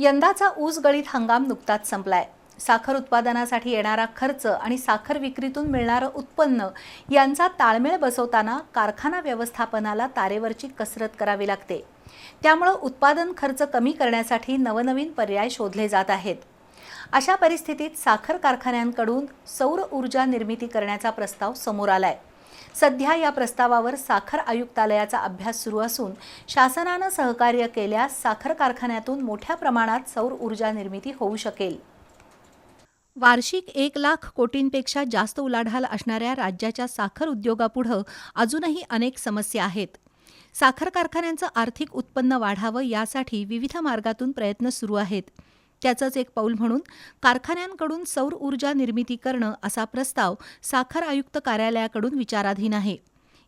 यंदाचा ऊस गळीत हंगाम नुकताच संपलाय. साखर उत्पादनासाठी येणारा खर्च आणि साखर विक्रीतून मिळणारं उत्पन्न यांचा ताळमेळ बसवताना कारखाना व्यवस्थापनाला तारेवरची कसरत करावी लागते. त्यामुळं उत्पादन खर्च कमी करण्यासाठी नवनवीन पर्याय शोधले जात आहेत. अशा परिस्थितीत साखर कारखान्यांकडून सौर ऊर्जा निर्मिती करण्याचा प्रस्ताव समोर आलाय. सध्या या प्रस्तावावर साखर आयुक्तालयाचा अभ्यास सुरू असून शासनानं सहकार्य केल्यास साखर कारखान्यातून मोठ्या प्रमाणात सौर ऊर्जा निर्मिती होऊ शकेल. वार्षिक एक लाख कोटींपेक्षा जास्त उलाढाल असणाऱ्या राज्याच्या साखर उद्योगापुढं अजूनही अनेक समस्या आहेत. साखर कारखान्यांचं आर्थिक उत्पन्न वाढावं यासाठी विविध मार्गातून प्रयत्न सुरू आहेत. त्याचंच एक पाऊल म्हणून कारखान्यांकडून सौर ऊर्जा निर्मिती करणं असा प्रस्ताव साखर आयुक्त कार्यालयाकडून विचाराधीन आहे.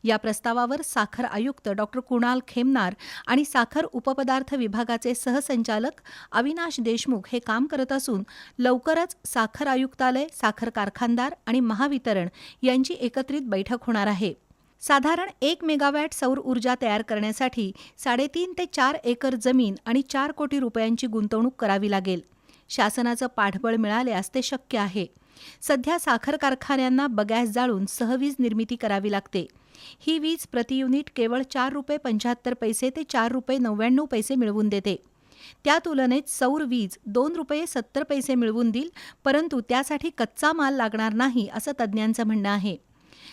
या प्रस्तावावर साखर आयुक्त डॉक्टर कुणाल खेमनार आणि साखर उपपदार्थ विभागाचे सहसंचालक अविनाश देशमुख हे काम करत असून लवकरच साखर आयुक्तालय साखर कारखानदार आणि महावितरण यांची एकत्रित बैठक होणार आहे. साधारण एक मेगावॅट सौर ऊर्जा तयार करण्यासाठी साडेतीन ते चार एकर जमीन आणि चार कोटी रुपयांची गुंतवणूक करावी लागेल. शासनाचं पाठबळ मिळाल्यास ते शक्य आहे. सध्या साखर कारखान्यांना बगॅस जाळून सहवीज निर्मिती करावी लागते. ही वीज प्रति युनिट केवळ चार रुपये पंच्याहत्तर पैसे ते चार रुपये नव्याण्णव पैसे मिळवून देते. त्या तुलनेत सौर वीज दोन रुपये सत्तर पैसे मिळवून देईल परंतु त्यासाठी कच्चा माल लागणार नाही असं तज्ज्ञांचं म्हणणं आहे.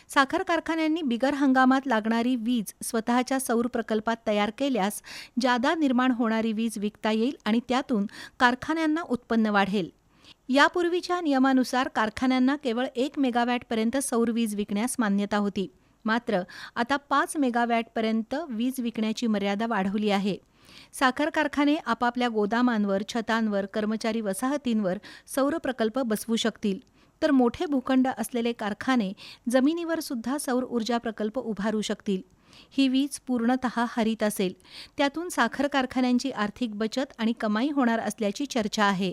साखर कारखान्यांनी बिगर हंगामात लागणारी वीज स्वतःच्या सौर प्रकल्पात तयार केल्यास जादा निर्माण होणारी वीज विकता येईल आणि त्यातून कारखान्यांना उत्पन्न वाढेल. यापूर्वीच्या नियमानुसार कारखान्यांना केवळ एक मेगावॅटपर्यंत सौर वीज विकण्यास मान्यता होती. मात्र आता पाच मेगावॅटपर्यंत वीज विकण्याची मर्यादा वाढवली आहे. साखर कारखाने आपापल्या गोदामांवर छतांवर कर्मचारी वसाहतींवर सौर प्रकल्प बसवू शकतील. तर मोठे भूखंड असलेले कारखाने जमिनीवर सुद्धा सौर ऊर्जा प्रकल्प उभारू शकतील. ही वीज पूर्णतः हरित असेल. त्यातून साखर कारखान्यांची आर्थिक बचत आणि कमाई होणार असल्याची चर्चा आहे.